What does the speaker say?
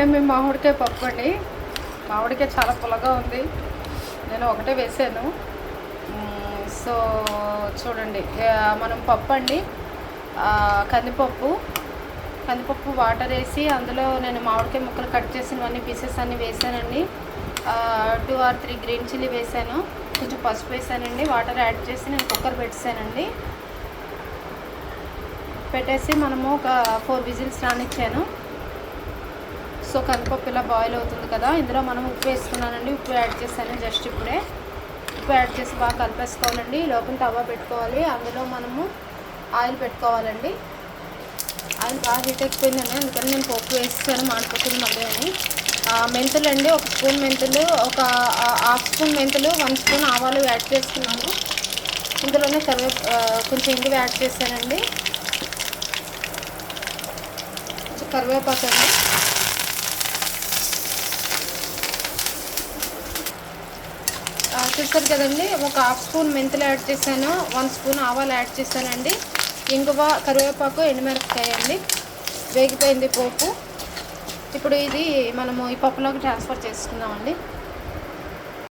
ఏమి మామిడికాయ పప్పు అండి? మామిడికాయ చాలా పుల్లగా ఉంది. నేను ఒకటే వేసాను. సో చూడండి. మనం పప్పు అండి. కందిపప్పు. కందిపప్పు వాటర్ వేసి అందులో నేను మామిడికాయ ముక్కలు కట్ చేసినవన్నీ పీసెస్ అన్నీ వేసానండి. Two or three green chilli వేసాను. కొంచెం పసుపు వేసానండి. వాటర్ యాడ్ చేసి నేను కుక్కర్ పెట్టేసానండి పెట్టేసి మనము ఒక ఫోర్ విజిల్స్ రానిచ్చాను. సో కందిపప్పు ఇలా బాయిల్ అవుతుంది కదా ఇందులో మనం ఉప్పు వేసుకున్నానండి. ఉప్పు యాడ్ చేశాను జస్ట్ ఇప్పుడే. ఉప్పు యాడ్ చేసి బాగా కలిపేసుకోవాలండి. ఈ లోపల తవ్వ పెట్టుకోవాలి. అందులో మనము ఆయిల్ పెట్టుకోవాలండి. ఆయిల్ బాగా హీట్ అయిపోయిందండి అందుకని నేను పప్పు వేసాను మాడిపోతుంది మళ్ళీ అని. మెంతులు అండి. ఒక స్పూన్ మెంతులు ఒక హాఫ్ స్పూన్ మెంతులు వన్ స్పూన్ ఆవాలు యాడ్ చేసుకున్నాను ఇందులోనే కరివే కొంచెం ఇంగువ యాడ్ చేశానండి కరివేపాకు అండి చూస్తారు కదండి. ఒక హాఫ్ స్పూన్ మెంతులు యాడ్ చేశాను. వన్ స్పూన్ ఆవాలు యాడ్ చేశానండి. ఇంగువ కరివేపాకు ఎండుమిరపకాయ అండి వేగిపోయింది పోపు. ఇప్పుడు ఇది మనము ఈ పప్పులోకి ట్రాన్స్ఫర్ చేసుకుందామండి.